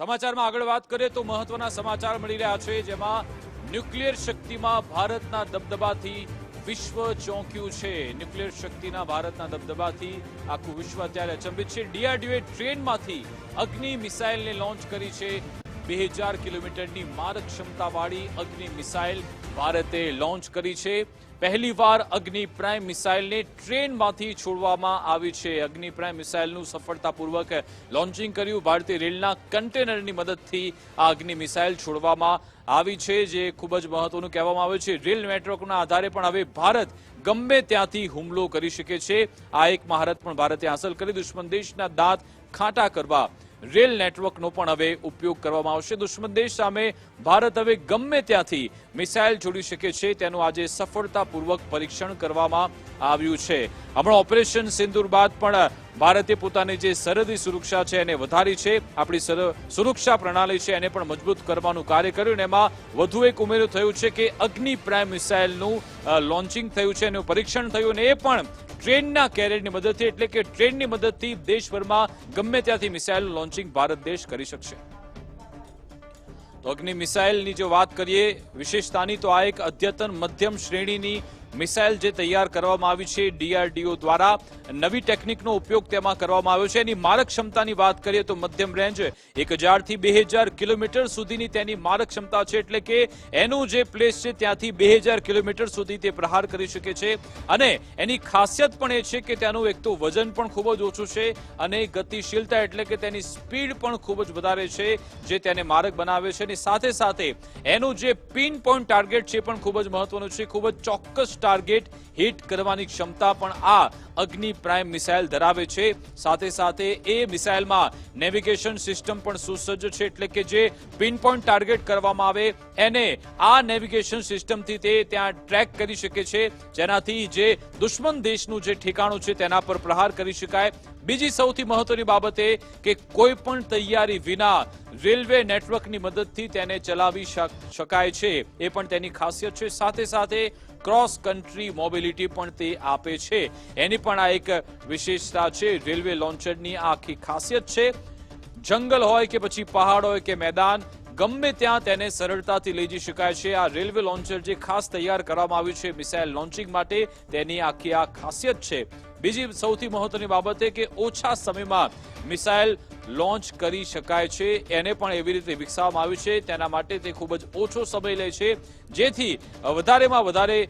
સમાચારમાં આગળ વાત કરીએ તો મહત્વના સમાચાર મળી રહ્યા છે, જેમાં ન્યુક્લિયર શક્તિમાં ભારતના દબદબાથી વિશ્વ ચોંક્યું છે. ન્યુક્લિયર શક્તિના ભારતના દબદબાથી આખું વિશ્વ અત્યારે અચંબિત છે. ડીઆરડીઓએ ટ્રેનમાંથી અગ્નિ મિસાઇલને લોન્ચ કરી છે. બે હજાર કિલોમીટરની મારક ક્ષમતાવાળી અગ્નિ મિસાઇલ ભારતે લોન્ચ કરી છે. પહેલીવાર અગ્નિ પ્રાઇમ મિસાઇલને ટ્રેનમાંથી છોડવામાં આવી છે. અગ્નિ પ્રાઇમ મિસાઇલનું સફળતાપૂર્વક લોન્ચિંગ કર્યું. ભારતીય રેલના કન્ટેનરની મદદથી આ અગ્નિ મિસાઇલ છોડવામાં આવી છે, જે ખૂબ જ મહત્વનું કહેવામાં આવે છે. રેલ નેટવર્કના આધારે પણ હવે ભારત ગમે ત્યાંથી હુમલો કરી શકે છે. આ એક મહારત પણ ભારતે હાંસલ કરી. દુશ્મન દેશના દાંત ખાટા કરવા રેલ નેટવર્કનો પણ હવે ઉપયોગ કરવામાં આવશે. દુશ્મન દેશ સામે ભારત હવે ગમે ત્યાંથી મિસાઇલ છોડી શકે છે. તેનું આજે સફળતાપૂર્વક પરીક્ષણ કરવામાં આવ્યું છે. હમણાં ઓપરેશન સિંદુર બાદ પણ ભારતે પોતાની જે સરહદી સુરક્ષા છે એને વધારી છે. આપણી સર- સુરક્ષા પ્રણાલી છે એને પણ મજબૂત કરવાનું કાર્ય કર્યું એમાં વધુ એક ઉમેરો થયું છે કે અગ્નિ પ્રાઇમ મિસાઇલનું લોન્ચિંગ થયું છે એનું પરીક્ષણ થયું અને એ પણ ટ્રેનના કેરિયરની મદદથી, એટલે કે ટ્રેનની મદદથી દેશભરમાં ગમે ત્યાંથી મિસાઇલ લોન્ચિંગ ભારત દેશ કરી શકશે. તો અગ્નિ મિસાઇલની જો વાત કરીએ, વિશેષતાની તો આ એક અદ્યતન મધ્યમ શ્રેણીની મિસાઇલ જે તૈયાર કરવામાં આવી છે ડીઆરડીઓ દ્વારા, નવી ટેકનિકનો ઉપયોગ તેમાં કરવામાં આવ્યો છે. એની મારક ક્ષમતાની વાત કરીએ તો મધ્યમ રેન્જ એક હજારથી બે હજાર કિલોમીટર સુધીની તેની મારક ક્ષમતા છે. એટલે કે એનું જે પ્લેસ છે ત્યાંથી બે હજાર કિલોમીટર સુધી તે પ્રહાર કરી શકે છે. અને એની ખાસિયત પણ એ છે કે તેનું એક તો વજન પણ ખૂબ જ ઓછું છે અને ગતિશીલતા એટલે કે તેની સ્પીડ પણ ખૂબ જ વધારે છે જે તેને મારક બનાવે છે. અને સાથે સાથે એનું જે પિન પોઈન્ટ ટાર્ગેટ છે પણ ખૂબ જ મહત્વનું છે. ખૂબ જ ચોક્કસ ટાર્ગેટ હિટ કરવાની ક્ષમતા પણ આ અગ્નિ પ્રાઇમ મિસાઇલ ધરાવે છે. સાથે સાથે એ મિસાઇલમાં નેવિગેશન સિસ્ટમ પણ સુસજ્જ છે, એટલે કે જે પિન પોઈન્ટ ટાર્ગેટ કરવામાં આવે, એને આ નેવિગેશન સિસ્ટમથી તે ત્યાં ટ્રેક કરી શકે છે. જેનાથી જે દુશ્મન દેશનું જે ઠેકાણું છે, તેના પર પ્રહાર કરી શકાય. બીજી સૌથી મહત્વની બાબત એ કે કોઈ પણ તૈયારી વિના રેલવે નેટવર્કની મદદથી તેને ચલાવી શકાય છે. એ પણ તેની ખાસિયત છે. સાથે સાથે ક્રોસ કન્ટ્રી મોબિલિટી પણ તે આપે છે. એની પણ આ એક વિશેષતા છે. રેલવે લોન્ચરની આખી ખાસિયત છે. જંગલ હોય કે પછી પહાડ હોય કે મેદાન, ગમે ત્યાં તેને સરળતાથી લઈ જઈ શકાય છે. આ રેલવે લોન્ચર જે ખાસ તૈયાર કરવામાં આવ્યું છે મિસાઇલ લોન્ચિંગ માટે, તેની આખી આ ખાસિયત છે. બીજી સૌથી મહત્વની બાબત કે ઓછા સમયમાં મિસાઇલ લોન્ચ કરી શકાય છે. એને પણ એવી રીતે વિકસાવવામાં આવ્યું છે. તેના માટે તે ખૂબ જ ઓછો સમય લે છે. જેથી વધારેમાં વધારે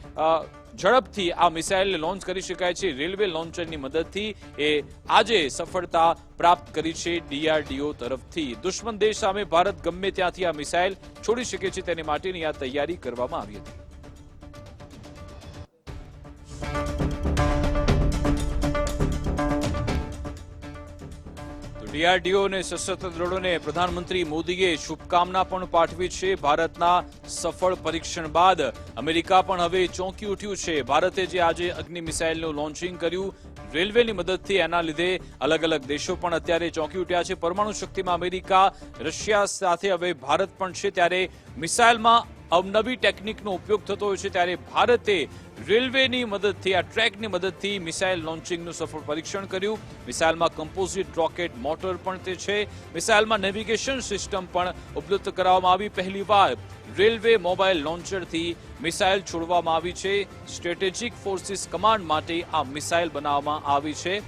ઝડપથી આ મિસાઇલને લોન્ચ કરી શકાય છે. રેલવે લોન્ચરની મદદથી એ આજે સફળતા પ્રાપ્ત કરી છે ડીઆરડીઓ તરફથી. દુશ્મન દેશ સામે ભારત ગમે ત્યાંથી આ મિસાઇલ છોડી શકે છે તેની માટેની આ તૈયારી કરવામાં આવી હતી. ડીઆરડીઓ અને સશસ્ત્ર દળોને પ્રધાનમંત્રી મોદીએ શુભકામના પણ પાઠવી છે. ભારતના સફળ પરીક્ષણ બાદ અમેરિકા પણ હવે ચોંકી ઉઠ્યું છે. ભારતે જે આજે અગ્નિ મિસાઇલનું લોન્ચિંગ કર્યું, રેલવેની મદદથી એના લીધે અલગ અલગ દેશો પણ અત્યારે ચોંકી ઉઠ્યા છે. પરમાણુ શક્તિમાં અમેરિકા, રશિયા સાથે હવે ભારત પણ છે. ત્યારે મિસાઇલમાં અવનવી ટેકનિકનો ઉપયોગ થતો હોય છે. ત્યારે ભારતે રેલવેની મદદથી, આ ટ્રેકની મદદથી મિસાઇલ લોન્ચિંગનું સફળ પરીક્ષણ કર્યું. મિસાઇલમાં કમ્પોઝિટ રોકેટ મોટર પણ તે છે. મિસાઇલમાં નેવિગેશન સિસ્ટમ પણ ઉપલબ્ધ કરાવવામાં આવી. પહેલીવાર રેલવે મોબાઈલ લોન્ચરથી મિસાઇલ છોડવામાં આવી છે. સ્ટ્રેટેજિક ફોર્સિસ કમાન્ડ માટે આ મિસાઇલ બનાવવામાં આવી છે.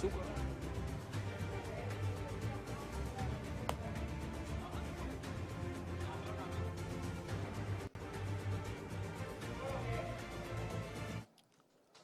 શું